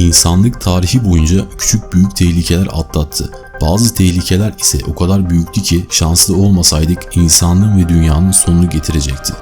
İnsanlık tarihi boyunca küçük büyük tehlikeler atlattı. Bazı tehlikeler ise o kadar büyüktü ki şanslı olmasaydık insanlığın ve dünyanın sonunu getirecekti.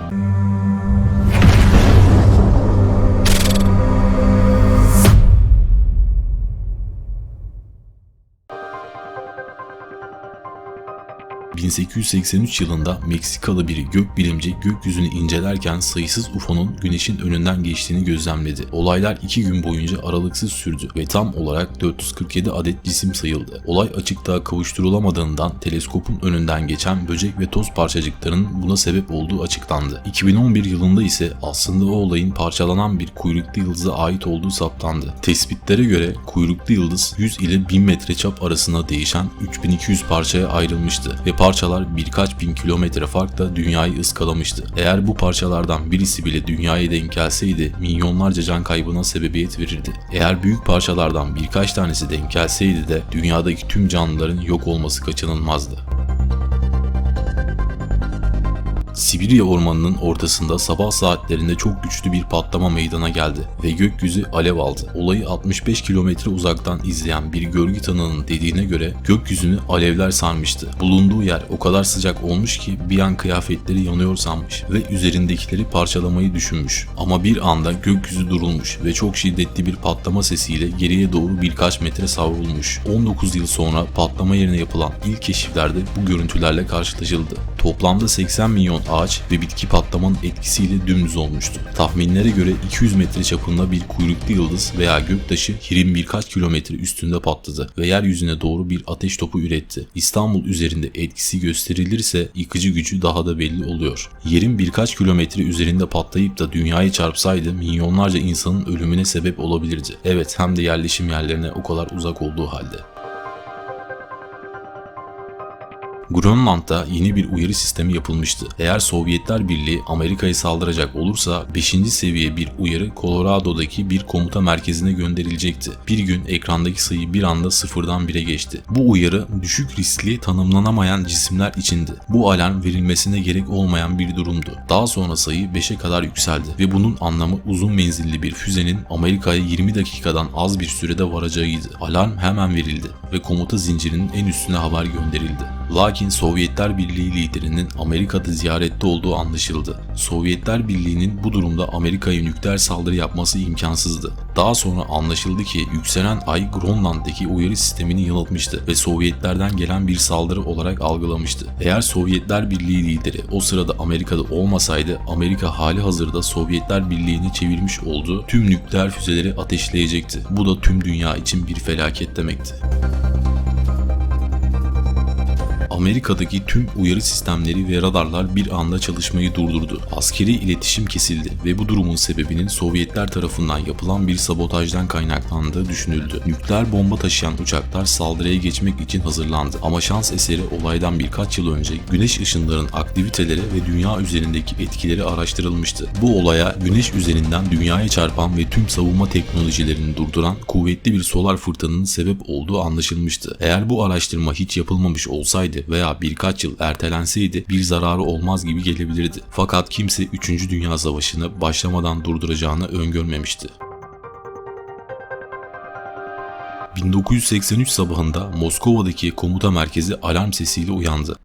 ...1883 yılında Meksikalı biri gökbilimci gökyüzünü incelerken sayısız UFO'nun güneşin önünden geçtiğini gözlemledi. Olaylar iki gün boyunca aralıksız sürdü ve tam olarak 447 adet cisim sayıldı. Olay açıklığa kavuşturulamadığından teleskopun önünden geçen böcek ve toz parçacıklarının buna sebep olduğu açıklandı. 2011 yılında ise aslında o olayın parçalanan bir kuyruklu yıldıza ait olduğu saptandı. Tespitlere göre kuyruklu yıldız 100 ile 1000 metre çap arasında değişen 3200 parçaya ayrılmıştı ve parçalar birkaç bin kilometre farkla dünyayı ıskalamıştı. Eğer bu parçalardan birisi bile dünyaya denk gelseydi milyonlarca can kaybına sebebiyet verirdi. Eğer büyük parçalardan birkaç tanesi denk gelseydi de dünyadaki tüm canlıların yok olması kaçınılmazdı. Sibirya ormanının ortasında sabah saatlerinde çok güçlü bir patlama meydana geldi ve gökyüzü alev aldı. Olayı 65 kilometre uzaktan izleyen bir görgü tanığının dediğine göre gökyüzünü alevler sarmıştı. Bulunduğu yer o kadar sıcak olmuş ki bir an kıyafetleri yanıyor sanmış ve üzerindekileri parçalamayı düşünmüş. Ama bir anda gökyüzü durulmuş ve çok şiddetli bir patlama sesiyle geriye doğru birkaç metre savrulmuş. 19 yıl sonra patlama yerine yapılan ilk keşiflerde bu görüntülerle karşılaşıldı. Toplamda 80 milyon ağaç ve bitki patlamanın etkisiyle dümdüz olmuştu. Tahminlere göre 200 metre çapında bir kuyruklu yıldız veya göktaşı Hirin birkaç kilometre üstünde patladı ve yeryüzüne doğru bir ateş topu üretti. İstanbul üzerinde etkisi gösterilirse yıkıcı gücü daha da belli oluyor. Yerin birkaç kilometre üzerinde patlayıp da dünyayı çarpsaydı milyonlarca insanın ölümüne sebep olabilirdi. Evet hem de yerleşim yerlerine o kadar uzak olduğu halde. Grönland'da yeni bir uyarı sistemi yapılmıştı. Eğer Sovyetler Birliği Amerika'ya saldıracak olursa 5. seviye bir uyarı Colorado'daki bir komuta merkezine gönderilecekti. Bir gün ekrandaki sayı bir anda sıfırdan 1'e geçti. Bu uyarı düşük riskli tanımlanamayan cisimler içindi. Bu alarm verilmesine gerek olmayan bir durumdu. Daha sonra sayı 5'e kadar yükseldi ve bunun anlamı uzun menzilli bir füzenin Amerika'ya 20 dakikadan az bir sürede varacağıydı. Alarm hemen verildi ve komuta zincirinin en üstüne haber gönderildi. Lakin Sovyetler Birliği liderinin Amerika'da ziyarette olduğu anlaşıldı. Sovyetler Birliği'nin bu durumda Amerika'ya nükleer saldırı yapması imkansızdı. Daha sonra anlaşıldı ki yükselen ay Grönland'daki uyarı sistemini yanıltmıştı ve Sovyetlerden gelen bir saldırı olarak algılamıştı. Eğer Sovyetler Birliği lideri o sırada Amerika'da olmasaydı Amerika hali hazırda Sovyetler Birliği'ni çevirmiş olduğu tüm nükleer füzeleri ateşleyecekti. Bu da tüm dünya için bir felaket demekti. Amerika'daki tüm uyarı sistemleri ve radarlar bir anda çalışmayı durdurdu. Askeri iletişim kesildi ve bu durumun sebebinin Sovyetler tarafından yapılan bir sabotajdan kaynaklandığı düşünüldü. Nükleer bomba taşıyan uçaklar saldırıya geçmek için hazırlandı. Ama şans eseri olaydan birkaç yıl önce güneş ışınlarının aktiviteleri ve dünya üzerindeki etkileri araştırılmıştı. Bu olaya güneş üzerinden dünyaya çarpan ve tüm savunma teknolojilerini durduran kuvvetli bir solar fırtınanın sebep olduğu anlaşılmıştı. Eğer bu araştırma hiç yapılmamış olsaydı veya birkaç yıl ertelenseydi bir zararı olmaz gibi gelebilirdi. Fakat kimse 3. Dünya Savaşı'nı başlamadan durduracağını öngörmemişti. 1983 sabahında Moskova'daki komuta merkezi alarm sesiyle uyandı.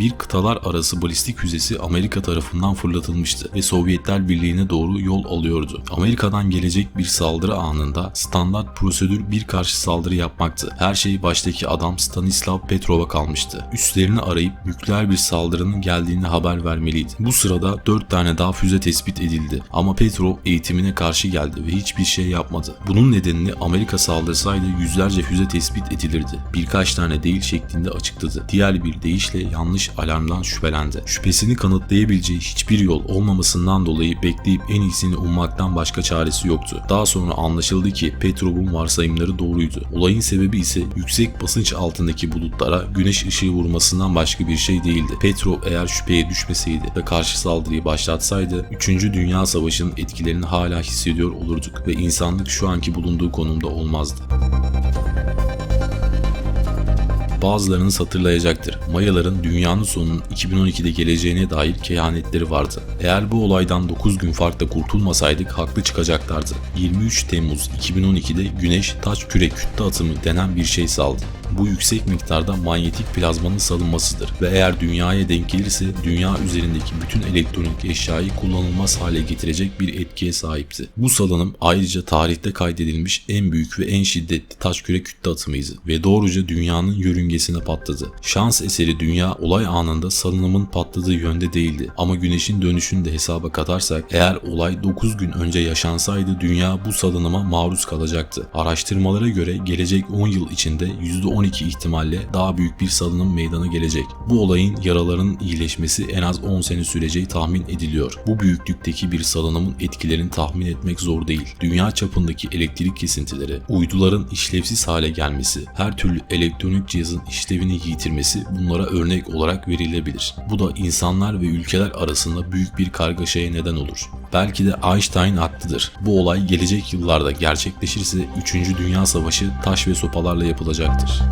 Bir kıtalar arası balistik füzesi Amerika tarafından fırlatılmıştı ve Sovyetler Birliği'ne doğru yol alıyordu. Amerika'dan gelecek bir saldırı anında standart prosedür bir karşı saldırı yapmaktı. Her şey baştaki adam Stanislav Petrov'a kalmıştı. Üstlerini arayıp nükleer bir saldırının geldiğini haber vermeliydi. Bu sırada 4 tane daha füze tespit edildi ama Petrov eğitimine karşı geldi ve hiçbir şey yapmadı. Bunun nedenini Amerika saldırsaydı yüzlerce füze tespit edilirdi. Birkaç tane değil şeklinde açıkladı. Diğer bir deyişle yanlış alarmdan şüphelendi. Şüphesini kanıtlayabileceği hiçbir yol olmamasından dolayı bekleyip en iyisini ummaktan başka çaresi yoktu. Daha sonra anlaşıldı ki Petrov'un varsayımları doğruydu. Olayın sebebi ise yüksek basınç altındaki bulutlara güneş ışığı vurmasından başka bir şey değildi. Petrov eğer şüpheye düşmeseydi ve karşı saldırıyı başlatsaydı 3. Dünya Savaşı'nın etkilerini hala hissediyor olurduk ve insanlık şu anki bulunduğu konumda olmazdı. Bazılarınız hatırlayacaktır. Mayaların dünyanın sonunun 2012'de geleceğine dair kehanetleri vardı. Eğer bu olaydan 9 gün farkla kurtulmasaydık haklı çıkacaklardı. 23 Temmuz 2012'de Güneş taş küre kütle atımı denen bir şey saldı. Bu yüksek miktarda manyetik plazmanın salınmasıdır ve eğer dünyaya denk gelirse dünya üzerindeki bütün elektronik eşyayı kullanılmaz hale getirecek bir etkiye sahipti. Bu salınım ayrıca tarihte kaydedilmiş en büyük ve en şiddetli taş küre kütle atımıydı ve doğruca dünyanın yörüngesine patladı. Şans eseri dünya olay anında salınımın patladığı yönde değildi ama güneşin dönüşünü de hesaba katarsak eğer olay 9 gün önce yaşansaydı dünya bu salınıma maruz kalacaktı. Araştırmalara göre gelecek 10 yıl içinde %12 ihtimalle daha büyük bir salınım meydana gelecek. Bu olayın yaraların iyileşmesi en az 10 sene süreceği tahmin ediliyor. Bu büyüklükteki bir salınımın etkilerini tahmin etmek zor değil. Dünya çapındaki elektrik kesintileri, uyduların işlevsiz hale gelmesi, her türlü elektronik cihazın işlevini yitirmesi bunlara örnek olarak verilebilir. Bu da insanlar ve ülkeler arasında büyük bir kargaşaya neden olur. Belki de Einstein haklıdır. Bu olay gelecek yıllarda gerçekleşirse 3. Dünya Savaşı taş ve sopalarla yapılacaktır.